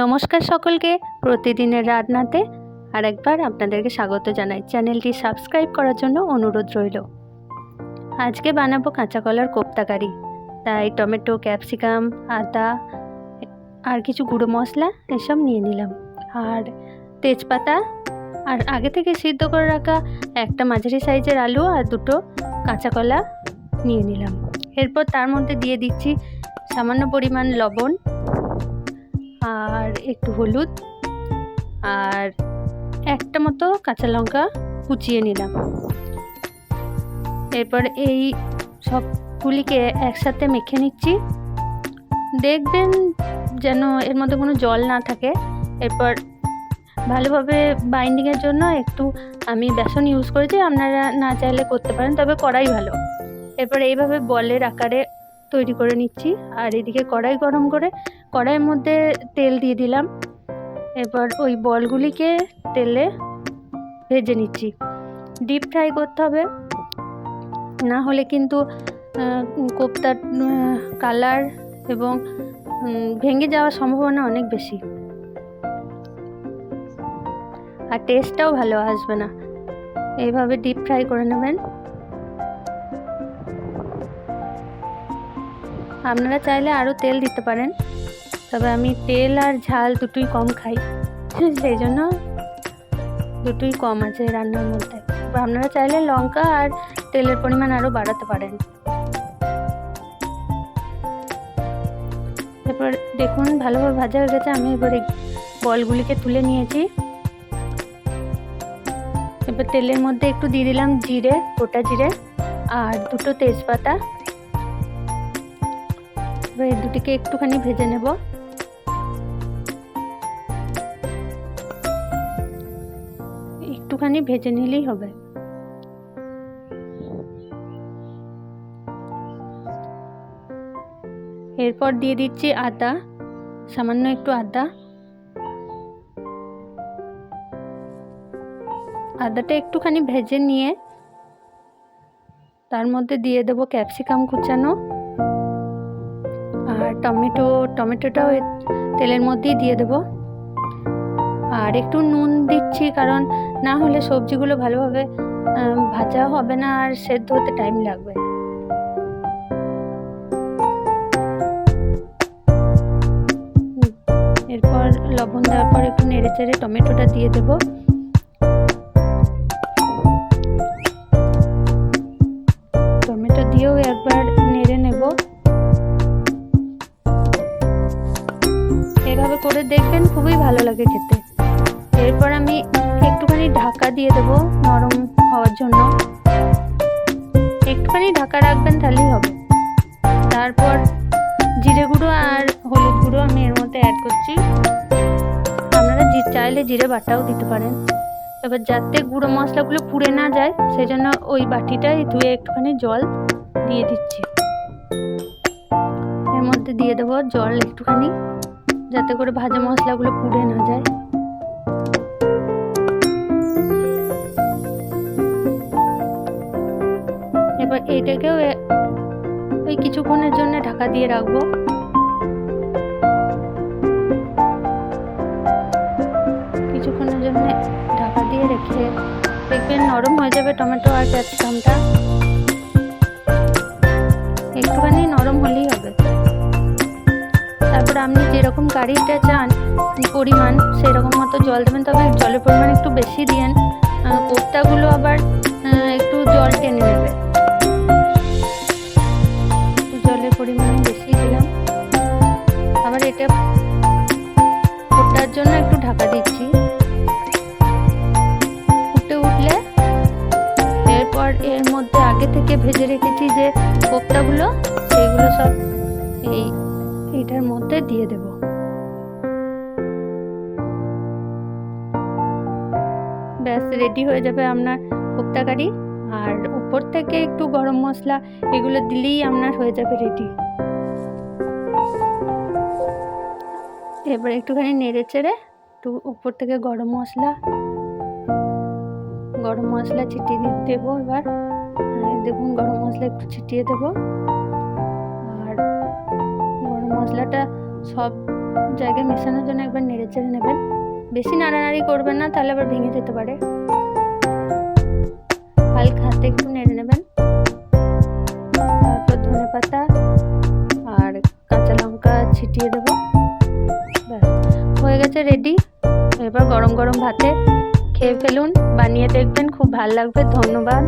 নমস্কার সকলকে প্রতিদিনের রান্নাতে। আরেকবার আপনাদেরকে স্বাগত জানাই। চ্যানেলটি সাবস্ক্রাইব করার জন্য অনুরোধ রইল। আজকে বানাবো কাঁচা কলার কোপ্তা কারি তাই টমেটো, ক্যাপসিকাম, আদা, আর কিছু গুঁড়ো মশলা এসব নিয়ে নিলাম। আর তেজপাতা, আর আগে থেকে সিদ্ধ করে রাখা একটা মাঝারি সাইজের আলু আর দুটো কাঁচা কলা নিয়ে নিলাম। এরপর তার মধ্যে দিয়ে দিচ্ছি সামান্য পরিমাণ লবণ। আর একটু হলুদ আর একটা মতো কাঁচা লঙ্কা কুচিয়ে নিলাম। এরপর এই সবগুলিকে একসাথে মেখে নিচ্ছি। দেখবেন যেন এর মধ্যে কোনো জল না থাকে। এরপর ভালোভাবে বাইন্ডিংয়ের জন্য একটু আমি বেসন ইউজ করেছি আপনারা না চাইলে করতে পারেন, তবে কড়াই ভালো। এরপর এইভাবে বলের আকারে তৈরি করে নিচ্ছি। আর এদিকে কড়াই গরম করে কড়াইয়ের মধ্যে তেল দিয়ে দিলাম। এবার ওই বলগুলিকে তেলে ভেজে নিচ্ছি। ডিপ ফ্রাই করতে হবে। না হলে কিন্তু কোপ্তার কালার এবং ভেঙে যাওয়ার সম্ভাবনা অনেক বেশি। আর টেস্টটাও ভালো আসবে না। এইভাবে ডিপ ফ্রাই করে নেবেন। আপনারা চাইলে আরও তেল দিতে পারেন। তবে আমি তেল আর ঝাল দুটোই কম খাই। সেই জন্য দুটোই কম আছে রান্নার মধ্যে। আপনারা চাইলে লঙ্কা আর তেলের পরিমাণ আরও বাড়াতে পারেন। এরপর দেখুন, ভালোভাবে ভাজা হয়ে গেছে। আমি এবারে বলগুলিকে তুলে নিয়েছি। এবার তেলের মধ্যে একটু দিয়ে দিলাম জিরে, গোটা জিরে আর দুটো তেজপাতা। এবার এই দুটিকে একটুখানি ভেজে নেব। একটুখানি ভেজে নিলেই হবে। এরপর দিয়ে দিচ্ছি আদা, সামান্য একটু আদা। আদাটা একটুখানি ভেজে নিয়ে তার মধ্যে দিয়ে দেবো ক্যাপসিকাম কুচানো। আর টমেটো, টমেটোটাও তেলের মধ্যেই দিয়ে দেবো। আর একটু নুন দিচ্ছি কারণ না হলে সবজিগুলো ভালোভাবে ভাজা হবে না আর সেদ্ধ হতে টাইম লাগবে এরপর লবণ দেওয়ার পর একটু নেড়ে চেড়ে টমেটোটা দিয়ে দেবো। টমেটো দিয়েও একবার নেড়ে নেব। এভাবে করে দেখবেন খুবই ভালো লাগে খেতে। এরপর আমি একটুখানি ঢাকা দিয়ে দেবো নরম হওয়ার জন্য। একটুখানি ঢাকা রাখবেন তাহলেই হবে। তারপর জিরে গুঁড়ো আর হলুদ গুঁড়ো আমি এর মধ্যে অ্যাড করছি। আপনারা চাইলে জিরে বাটাও দিতে পারেন। এবার যাতে গুঁড়ো মশলাগুলো পুড়ে না যায় সেই জন্য ওই বাটিটাই ধুয়ে একটুখানি জল দিয়ে দিচ্ছি। এর মধ্যে দিয়ে দেবো জল একটুখানি, যাতে করে ভাজা মশলাগুলো পুড়ে না যায়। এইটাকেও এ- ওই কিছুক্ষণের জন্য ঢাকা দিয়ে রাখব। কিছুক্ষণের জন্য ঢাকা দিয়ে রেখে দেখবেন নরম হয়ে যাবে টমেটো আর ক্যাপসিকামটা। একটুখানি নরম হলেই হবে। তারপর আপনি যেরকম কারিটা চান, পরিমাণ, সেরকম মতো জল দেবেন। তবে জলের পরিমাণ একটু বেশি দিয়েন। কোপ্তাগুলো আবার একটু জল টেনে নেবে। পরিমাণ বেশি দিলাম। আবার এটা ফোটার জন্য একটু ঢাকা দিচ্ছি। ফুটে উঠলে এরপর এর মধ্যে আগে থেকে ভেজে রেখেছি যে কোপ্তাগুলো সেগুলো সব এই এইটার মধ্যে দিয়ে দেব। ব্যাস, রেডি হয়ে যাবে আপনার কোপ্তা কারি আর উপর থেকে একটু গরম মশলা এগুলো দিলেই আপনার হয়ে যাবে রেডি এবার একটুখানি নেড়ে চেড়ে একটু উপর থেকে গরম মশলা গরম মশলা ছিটিয়ে দিয়ে দেবো এবার। দেখুন গরম মশলা একটু ছিটিয়ে দেবো। আর গরম মশলাটা সব জায়গায় মেশানোর জন্য একবার নেড়ে চেড়ে নেবেন। বেশি নাড়ানাড়ি করবেন না, তাহলে আবার ভেঙে যেতে পারে। হালকা হাতে একটু নেড়ে নেবেন। তারপর ধনে পাতা আর কাঁচা লঙ্কা ছিটিয়ে দেব। হয়ে গেছে রেডি এবার গরম গরম ভাতে খেয়ে ফেলুন। বানিয়ে দেখবেন, খুব ভালো লাগবে। ধন্যবাদ।